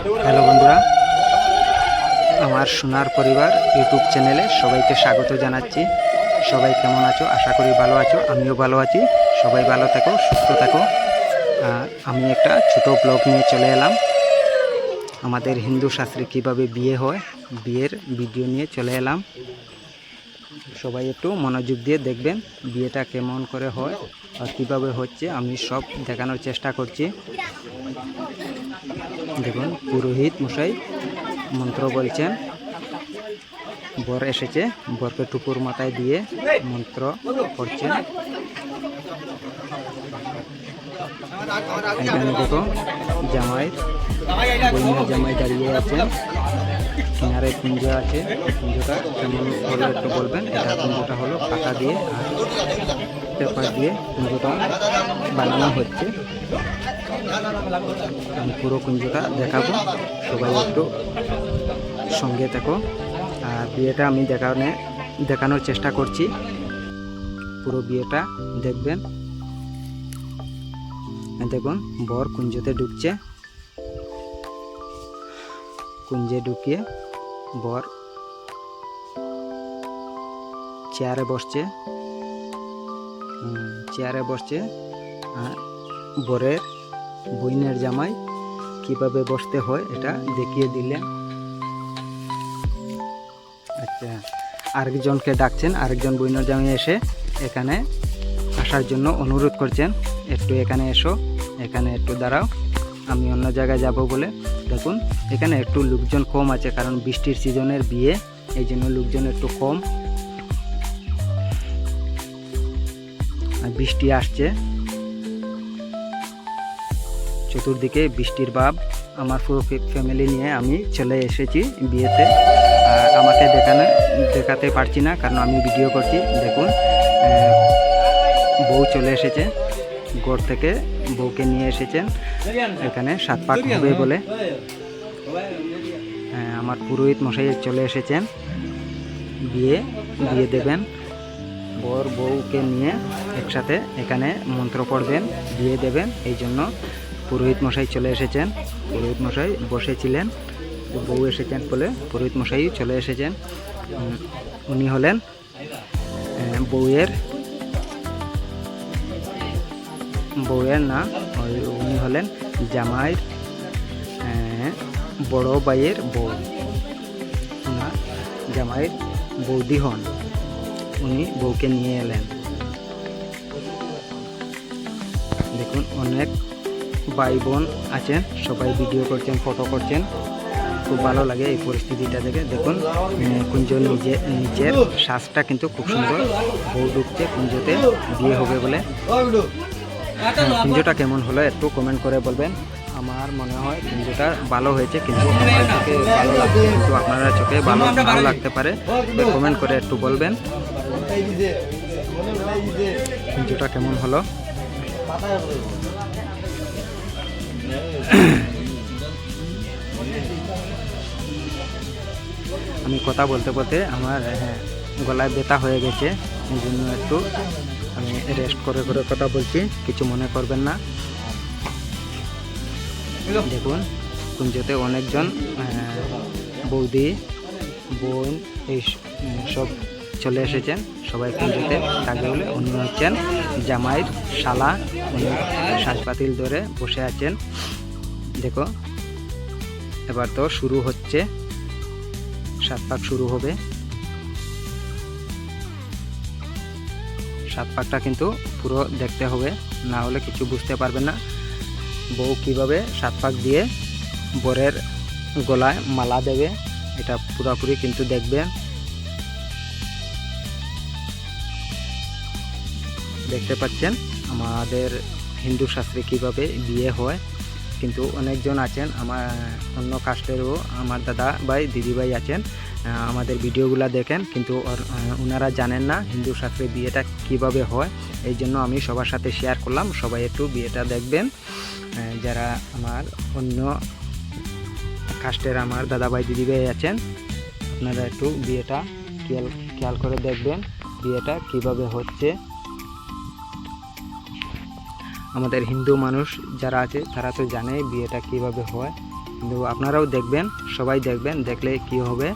Hello বন্ধুরা, আমার সোনার পরিবার ইউটিউব চ্যানেলে সবাইকে স্বাগত জানাচ্ছি। সবাই কেমন আছো? আশা করি ভালো আছো, আমিও ভালো আছি। সবাই ভালো থাকো, সুস্থ থাকো। আমি একটা ছোট ব্লগ নিয়ে চলে এলাম। আমাদের হিন্দু শাস্ত্রে কীভাবে বিয়ে হয়, বিয়ের ভিডিও নিয়ে চলে এলাম। সবাই একটু মনোযোগ দিয়ে দেখবেন, বিয়েটা কেমন করে হয় আর কীভাবে হচ্ছে, আমি সব দেখানোর চেষ্টা করছি। দেখুন, পুরোহিত মশাই মন্ত্র বলছেন। বর এসেছে, বরকে টুকুর মাথায় দিয়ে মন্ত্র পড়ছেন এখানে দেখো জামাই বইনা জামাই দাঁড়িয়ে আছেন। কিনারে কুঞ্জ আছে, কুঞ্জটা কেমন হলো একটু বলবেন? এটা কুঞ্জটা হলো পাতা দিয়ে আর পেপার দিয়ে কুঞ্জটা বানানো হচ্ছে। আমি পুরো কুঞ্জটা দেখাবো। সবাই একটু সঙ্গে থাকো। আর বিয়েটা আমি দেখানে, দেখানোর চেষ্টা করছি। পুরো বিয়েটা দেখবেন। দেখুন, বর কুঞ্জতে ঢুকছে। কুঞ্জে ঢুকিয়ে বর চেয়ারে বসছে। চেয়ারে বসছে। আর বরের বইনের জামাই কীভাবে বসতে হয় এটা দেখিয়ে দিলেন। আচ্ছা আরেকজনকে ডাকছেন, আরেকজন বইনের জামাই এসে এখানে আসার জন্য অনুরোধ করছেন, একটু এখানে এসো, এখানে একটু দাঁড়াও, আমি অন্য জায়গায় যাব বলে। দেখুন, এখানে একটু লোকজন কম আছে, কারণ বৃষ্টির সিজনের বিয়ে, এই জন্য লোকজন একটু কম। বৃষ্টি আসছে। চতুর্দিকে বৃষ্টির ভাব। আমার পুরো ফ্যামিলি নিয়ে আমি চলে এসেছি বিয়েতে। আর আমাকে দেখানো দেখাতে পারছি না কারণ আমি ভিডিও করছি। দেখুন বউ চলে এসেছে। গড় থেকে বউকে নিয়ে এসেছেন এখানে সাত পাক হবে বলে। হ্যাঁ, আমার পুরোহিত মশাই চলে এসেছেন বিয়ে বিয়ে দেবেন। বর বউকে নিয়ে একসাথে এখানে মন্ত্র পড়বেন বিয়ে দেবেন। এই জন্য পুরোহিত মশাই চলে এসেছেন। পুরোহিত মশাই বসেছিলেন। বউ এসেছেন বলে পুরোহিত মশাই চলে এসেছেন। উনি হলেন বউয়ের বউয়ের না উনি হলেন জামাইয়ের বড় ভাইয়ের বউ। ওনার জামাইয়ের বৌদি হন। উনি বউকে নিয়ে এলেন। দেখুন, অনেক ভাই বোন আছেন সবাই ভিডিও করছেন ফটো করছেন। খুব ভালো লাগে এই পরিস্থিতিটা দেখে। দেখুন কুঞ্জ নিজে নিজের শ্বাসটা কিন্তু খুব সুন্দর। বউ ঢুকছে কুঞ্জতে বিয়ে হবে বলে। হ্যাঁ, কুঞ্জটা কেমন হলো একটু কমেন্ট করে বলবেন। আমার মনে হয় কুঞ্জটা ভালো হয়েছে কিন্তু আমার চোখে ভালো লাগছে। কিন্তু আপনারা চোখে ভালো ভালো লাগতে পারে কমেন্ট করে একটু বলবেন। কুঞ্জটা কেমন হলো? আমি কথা বলতে বলতে আমার হ্যাঁ, গলায় ব্যথা হয়ে গেছে। এই জন্য একটু আমি রেস্ট করে করে কথা বলছি কিছু মনে করবেন না। দেখুন কুঞ্জতে অনেকজন বৌদি বোন এই সব চলে এসেছেন। সবাই কুঞ্জতে থাকবে বলে উনি হচ্ছেন জামাইয়ের শালা। উনি শ্বাসপাতিল ধরে বসে আছেন। দেখো, এবার তো শুরু হচ্ছে। সাত পাক শুরু হবে। সাত পাকটা কিন্তু পুরো দেখতে হবে। না হলে কিছু বুঝতে পারবে না। বউ কীভাবে সাত পাক দিয়ে বরের গলায় মালা দেবে, এটা পুরোপুরি কিন্তু দেখবেন। দেখতে পাচ্ছেন আমাদের হিন্দু শাস্ত্রে কীভাবে বিয়ে হয়। কিন্তু অনেকজন আছেন, আমার অন্য কাস্টেরও আমার দাদা ভাই, দিদি ভাই আছেন আমাদের ভিডিওগুলো দেখেন। কিন্তু ওনারা জানেন না হিন্দু শাস্ত্রে বিয়েটা কীভাবে হয়। এই জন্য আমি সবার সাথে শেয়ার করলাম। সবাই একটু বিয়েটা দেখবেন। যারা আমার অন্য কাস্টের আমার দাদা ভাই, দিদি ভাই আছেন, আপনারা একটু বিয়েটা খেয়াল খেয়াল করে দেখবেন। বিয়েটা কীভাবে হচ্ছে। আমাদের হিন্দু মানুষ যারা আছে, তারা তো জানে বিয়েটা কীভাবে হয়। কিন্তু আপনারাও দেখবেন, সবাই দেখবেন, দেখলে কি হবে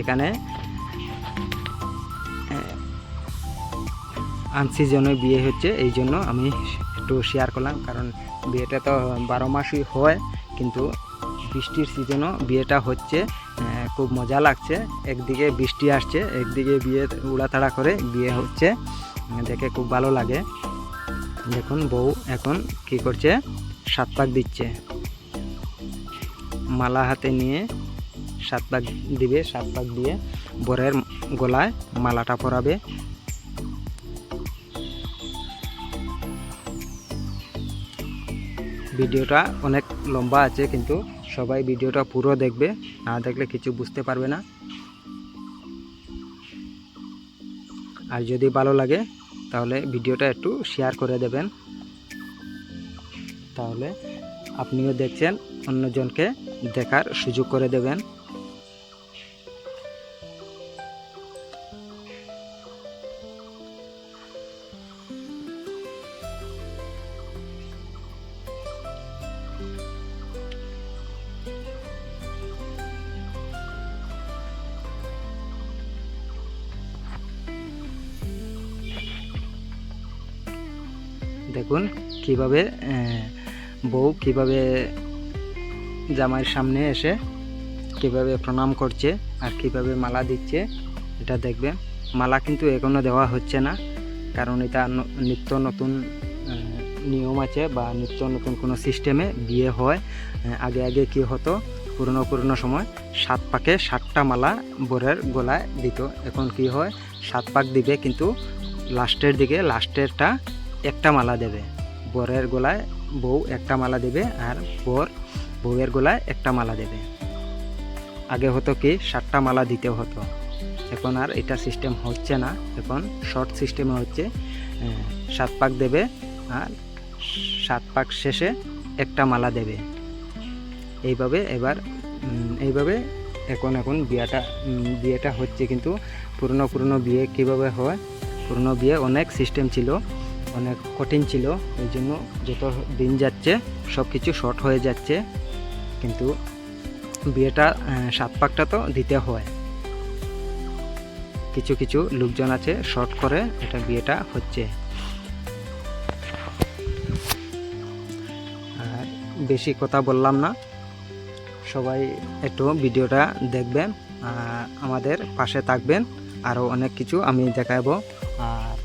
এখানে আনসিজনে বিয়ে হচ্ছে, এই জন্য আমি একটু শেয়ার করলাম, কারণ বিয়েটা তো বারো মাসই হয়, কিন্তু বৃষ্টির সিজনও বিয়েটা হচ্ছে খুব মজা লাগছে, একদিকে বৃষ্টি আসছে, একদিকে বিয়ে উড়াতাড়া করে বিয়ে হচ্ছে, দেখে খুব ভালো লাগে। দেখুন বউ এখন কি করছে? সাত পাক দিচ্ছে। মালা হাতে নিয়ে সাত পাক দিবে, সাত পাক দিয়ে বরের গলায় মালাটা পরাবে। ভিডিওটা অনেক লম্বা আছে, কিন্তু সবাই ভিডিওটা পুরো দেখবে, না দেখলে কিছু বুঝতে পারবে না। আর যদি ভালো লাগে তাহলে ভিডিওটা একটু শেয়ার করে দেবেন। তাহলে আপনিও দেখছেন অন্যজনকে দেখার সুযোগ করে দেবেন। দেখুন কীভাবে বউ কীভাবে জামাইয়ের সামনে এসে কীভাবে প্রণাম করছে আর কীভাবে মালা দিচ্ছে, এটা দেখবে। মালা কিন্তু এখনও দেওয়া হচ্ছে না, কারণ এটা নিত্য নতুন নিয়ম আছে বা নিত্য নতুন কোনো সিস্টেমে বিয়ে হয়। আগে আগে কি হতো, পুরনো পুরনো সময় সাত পাকে সাতটা মালা বরের গলায় দিত। এখন কি হয়, সাত পাক দিবে কিন্তু লাস্টের দিকে লাস্টেরটা একটা মালা দেবে। বরের গলায় বউ একটা মালা দেবে আর বর বউয়ের গলায় একটা মালা দেবে। আগে হতো কি, সাতটা মালা দিতে হতো। এখন আর এটা সিস্টেম হচ্ছে না। এখন শর্ট সিস্টেমে হচ্ছে সাত পাক দেবে আর সাত পাক শেষে একটা মালা দেবে। এইভাবে এবার এইভাবে এখন এখন বিয়েটা বিয়েটা হচ্ছে কিন্তু পুরনো পুরনো বিয়ে কীভাবে হয়? পুরনো বিয়ে অনেক সিস্টেম ছিল। অনেক কঠিন ছিল, এই জন্য যত দিন যাচ্ছে সব কিছু শর্ট হয়ে যাচ্ছে। কিন্তু বিয়েটা সাত পাকটা তো দিতে হয়। কিছু কিছু লোকজন আছে শর্ট করে এটা বিয়েটা হচ্ছে। আর বেশি কথা বললাম না। সবাই একটু ভিডিওটা দেখবেন আমাদের পাশে থাকবেন। আরও অনেক কিছু আমি দেখাবো। আর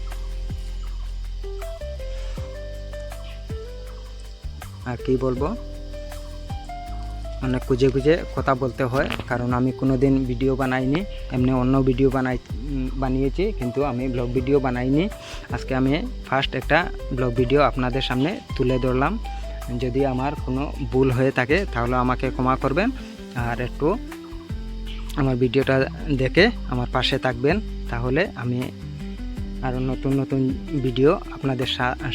আর কি বলব? অনেক খুঁজে খুঁজে কথা বলতে হয়, কারণ আমি কোনো দিন ভিডিও বানাইনি। এমনি অন্য ভিডিও বানাই বানিয়েছি, কিন্তু আমি ব্লগ ভিডিও বানাইনি। আজকে আমি ফার্স্ট একটা ব্লগ ভিডিও আপনাদের সামনে তুলে ধরলাম। যদি আমার কোনো ভুল হয়ে থাকে, তাহলে আমাকে ক্ষমা করবেন। আর একটু আমার ভিডিওটা দেখে আমার পাশে থাকবেন। তাহলে আমি আরও নতুন নতুন ভিডিও আপনাদের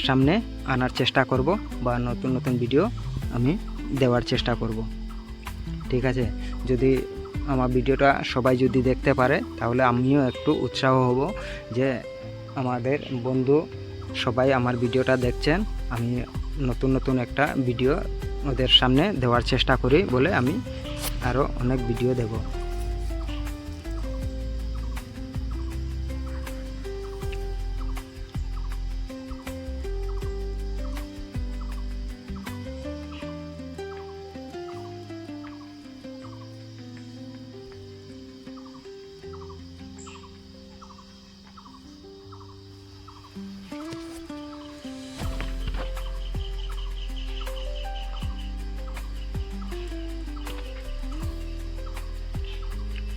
সামনে আনার চেষ্টা করব বা নতুন নতুন ভিডিও আমি দেওয়ার চেষ্টা করব। ঠিক আছে? যদি আমার ভিডিওটা সবাই যদি দেখতে পারে, তাহলে আমিও একটু উৎসাহ হব যে আমাদের বন্ধু সবাই আমার ভিডিওটা দেখছেন, আমি নতুন নতুন একটা ভিডিও ওদের সামনে দেওয়ার চেষ্টা করি বলে আমি আরও অনেক ভিডিও দেব।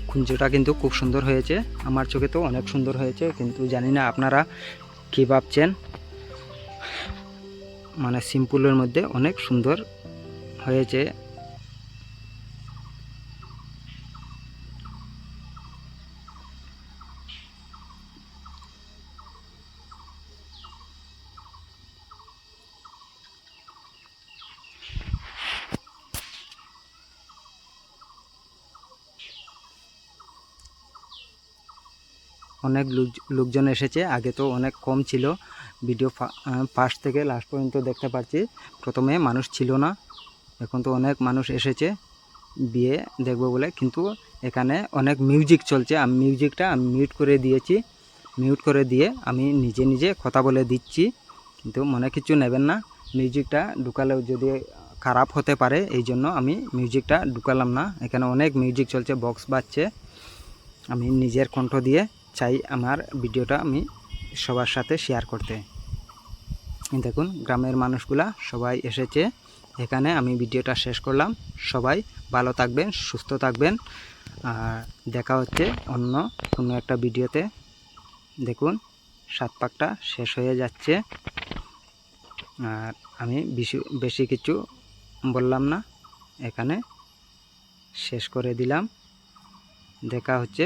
কুঞ্জটা কিন্তু খুব সুন্দর হয়েছে। আমার চোখে তো অনেক সুন্দর হয়েছে, কিন্তু জানি না আপনারা কী ভাবছেন। মানে সিম্পুলের মধ্যে অনেক সুন্দর হয়েছে। অনেক লোক- লোকজন এসেছে। আগে তো অনেক কম ছিল। ভিডিও ফার্স্ট থেকে লাস্ট পর্যন্ত দেখতে পাচ্ছি প্রথমে মানুষ ছিল না। এখন তো অনেক মানুষ এসেছে বিয়ে দেখব বলে। কিন্তু এখানে অনেক মিউজিক চলছে। আমি মিউজিকটা আমি মিউট করে দিয়েছি। মিউট করে দিয়ে আমি নিজে নিজে কথা বলে দিচ্ছি। কিন্তু মনে কিছু নেবেন না। মিউজিকটা ঢুকালেও যদি খারাপ হতে পারে, এই জন্য আমি মিউজিকটা ঢুকালাম না। এখানে অনেক মিউজিক চলছে, বক্স বাজছে। আমি নিজের কণ্ঠ দিয়ে চাই আমার ভিডিওটা আমি সবার সাথে শেয়ার করতে। দেখুন, গ্রামের মানুষগুলা সবাই এসেছে। এখানে আমি ভিডিওটা শেষ করলাম। সবাই ভালো থাকবেন, সুস্থ থাকবেন। আর দেখা হচ্ছে অন্য কোনো একটা ভিডিওতে। দেখুন, সাত পাকটা শেষ হয়ে যাচ্ছে। আর আমি বেশি বেশি কিছু বললাম না। এখানে শেষ করে দিলাম। দেখা হচ্ছে